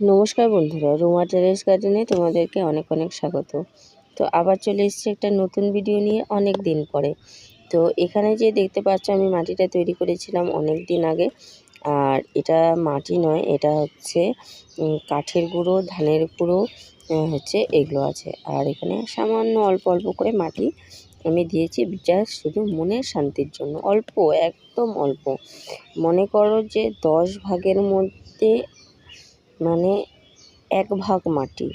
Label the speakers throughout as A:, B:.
A: নমস্কার বন্ধুরা, রোমা টেরেস গার্ডেনে তোমাদেরকে অনেক অনেক স্বাগত। তো আবার চলে এসেছি একটা নতুন ভিডিও নিয়ে অনেক দিন পরে। তো এখানে যে দেখতে পাচ্ছ, আমি মাটিটা তৈরি করেছিলাম অনেক দিন আগে। আর এটা মাটি নয়, এটা হচ্ছে কাঠের গুঁড়ো, ধানের গুঁড়ো হচ্ছে এগুলো আছে। আর এখানে সামান্য অল্প অল্প করে মাটি আমি দিয়েছি, জাস্ট শুধু মনের শান্তির জন্য। অল্প, একদম অল্প। মনে করো যে দশ ভাগের মধ্যে মানে এক ভাগ মাটি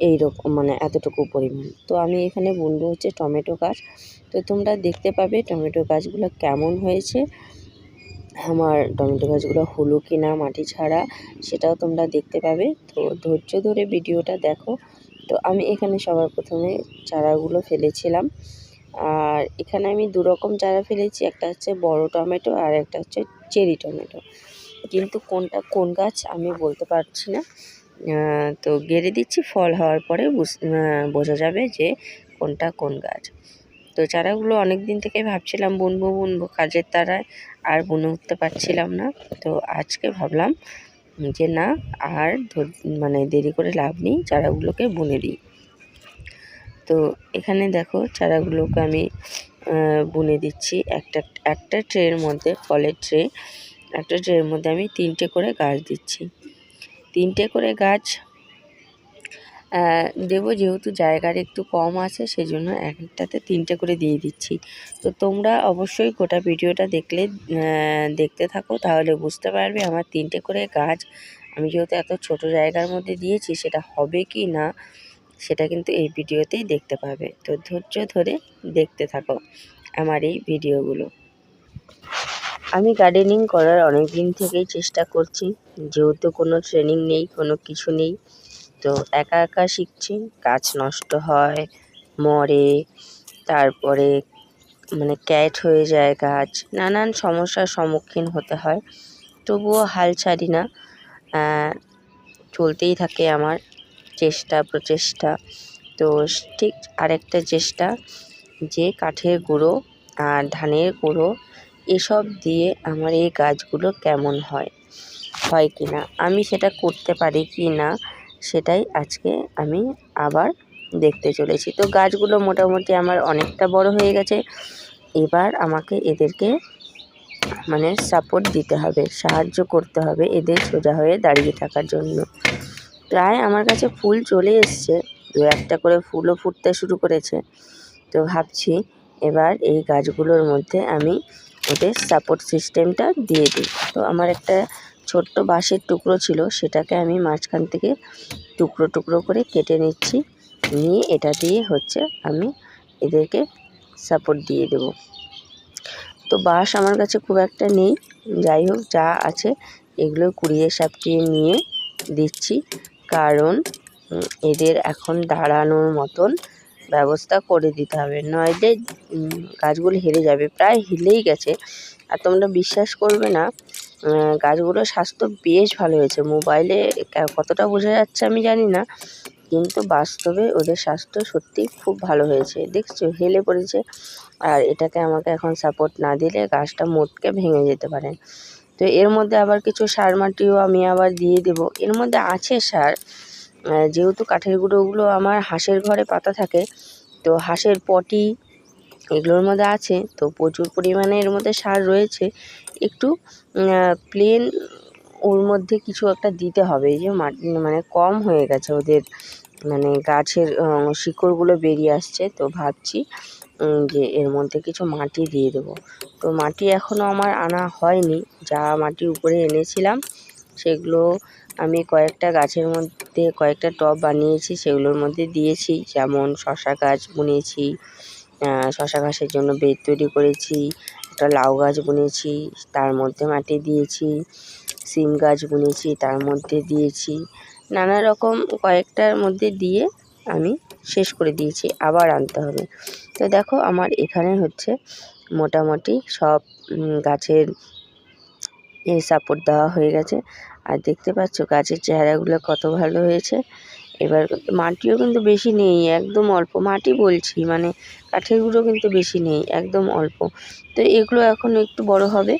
A: এই রকম মানে এতটুকু পরিমাণ। তো আমি এখানে বুনবো হচ্ছে টমেটো গাছ। তো তোমরা দেখতে পাবে টমেটো গাছগুলো কেমন হয়েছে। আমার টমেটো গাছগুলো হলো কি না মাটি ছাড়া সেটাও তোমরা দেখতে পাবে। তো ধৈর্য ধরে ভিডিওটা দেখো। তো আমি এখানে সবার প্রথমে চারাগুলো ফেলেছিলাম। আর এখানে আমি দু রকম চারা ফেলেছি। একটা হচ্ছে বড় টমেটো আর একটা হচ্ছে চেরি টমেটো। কিন্তু কোনটা, কোন গাছ আমি বলতে পারছি না। তো গেড়ে দিচ্ছি, ফল হওয়ার পরে বোঝা যাবে যে কোনটা কোন গাছ। তো চারাগুলো অনেক দিন থেকে ভাবছিলাম বুনবো বুনবো, কাজের তারায় আর বুনে উঠতে পারছিলাম না। তো আজকে ভাবলাম যে না, আর মানে দেরি করে লাভ নেই, চারাগুলোকে বুনে দিই। তো এখানে দেখো চারাগুলোকে আমি বুনে দিচ্ছি একটা একটা ট্রের মধ্যে, ফলের ট্রে। একটা ট্রের মধ্যে আমি তিনটে করে গাছ দিচ্ছি। তিনটে করে গাছ দেবো যেহেতু জায়গার একটু কম আছে, সেজন্য এক একটাতে তিনটে করে দিয়ে দিচ্ছি। তো তোমরা অবশ্যই গোটা ভিডিওটা দেখলে দেখতে থাকো, তাহলে বুঝতে পারবে আমার তিনটে করে গাছ আমি যেহেতু এত ছোট জায়গার মধ্যে দিয়েছি, সেটা হবে কি না, সেটা কিন্তু এই ভিডিওতেই দেখতে পাবে। তো ধৈর্য ধরে দেখতে থাকো আমার এই ভিডিওগুলো। আমি গার্ডেনিং করার অনেক দিন থেকেই চেষ্টা করছি। যেহেতু কোনো ট্রেনিং নেই, কোনো কিছু নেই, তো একা একা শিখছি। গাছ নষ্ট হয়, মরে, তারপরে মানে ক্যাট হয়ে যায় গাছ, নানান সমস্যার সম্মুখীন হতে হয়। তবুও হাল ছাড়ি না। চলতেই থাকে আমার চেষ্টা, প্রচেষ্টা। তো ঠিক আরেকটা চেষ্টা, যে কাঠের গুঁড়ো আর ধানের গুঁড়ো এসব দিয়ে আমার এই গাছগুলো কেমন হয়? হয় কি না? আমি সেটা করতে পারি কি না? সেটাই আজকে আমি আবার দেখতে চলেছি। তো গাছগুলো মোটামুটি আমার অনেকটা বড় হয়ে গেছে। এবার আমাকে এদেরকে মানে সাপোর্ট দিতে হবে, সাহায্য করতে হবে এদের সোজা হয়ে দাঁড়িয়ে থাকার জন্য। প্রায় আমার কাছে ফুল চলে এসছে, দু একটা করে ফুলও ফুটতে শুরু করেছে। তো ভাবছি এবার এই গাছগুলোর মধ্যে আমি ওদের সাপোর্ট সিস্টেমটা দিয়ে দিই। তো আমার একটা ছোট্ট বাঁশের টুকরো ছিল, সেটাকে আমি মাঝখান থেকে টুকরো টুকরো করে কেটে নিচ্ছি। নিয়ে এটা দিয়ে হচ্ছে আমি এদেরকে সাপোর্ট দিয়ে দেব। তো বাঁশ আমার কাছে খুব একটা নেই। যাই হোক, যা আছে এগুলো কুড়িয়ে সাপটিয়ে নিয়ে দিচ্ছি। কারণ এদের এখন দাঁড়ানোর মতন ব্যবস্থা করে দিতে হবে। নইলে গাছগুলো হেরে যাবে। প্রায় হেলেই গেছে। আর তোমরা বিশ্বাস করবে না গাছগুলোর স্বাস্থ্য বেশ ভালো হয়েছে। মোবাইলে কতটা বোঝা যাচ্ছে আমি জানি না, কিন্তু বাস্তবে ওদের স্বাস্থ্য সত্যিই খুব ভালো হয়েছে। দেখছ, হেলে পড়েছে। আর এটাকে আমাকে এখন সাপোর্ট না দিলে গাছটা মোটকে ভেঙে যেতে পারে। তো এর মধ্যে আবার কিছু সার মাটিও আমি আবার দিয়ে দেবো। এর মধ্যে আছে সার যেহেতু কাঠের গুঁড়োগুলো আমার হাঁসের ঘরে পাতা থাকে, তো হাঁসের পটি এগুলোর মধ্যে আছে, তো প্রচুর পরিমাণে এর মধ্যে সার রয়েছে। একটু প্লেন ওর মধ্যে কিছু একটা দিতে হবে যে মানে কম হয়ে গেছে ওদের মানে গাছের শিকড়গুলো বেরিয়ে আসছে, তো ভাবছি যে এর মধ্যে কিছু মাটি দিয়ে দেবো। তো মাটি এখনও আমার আনা হয়নি, যা মাটি উপরে এনেছিলাম, সেগুলো আমি কয়েকটা গাছের মধ্যে কয়েকটা টব বানিয়েছি, সেগুলোর মধ্যে দিয়েছি। যেমন শশা গাছ বুনেছি শশা গাছের জন্য বেড তৈরি করেছি, একটা লাউ গাছ বুনেছি, তার মধ্যে মাটি দিয়েছি, সিম গাছ বুনেছি, তার মধ্যে দিয়েছি। নানা রকম কয়েকটার মধ্যে দিয়ে আমি শেষ করে দিয়েছি, আবার আনতে হবে। তো দেখো, আমার এখানে হচ্ছে মোটামুটি সব গাছের সাপোর্ট দেওয়া হয়ে গেছে। আর দেখতে পাচ্ছ গাছের চেহারাগুলো কত ভালো হয়েছে। এবার মাটিও কিন্তু বেশি নেই, একদম অল্প। মাটি বলছি মানে কাঠের গুঁড়ো কিন্তু বেশি নেই, একদম অল্প। তো এগুলো এখন একটু বড় হবে।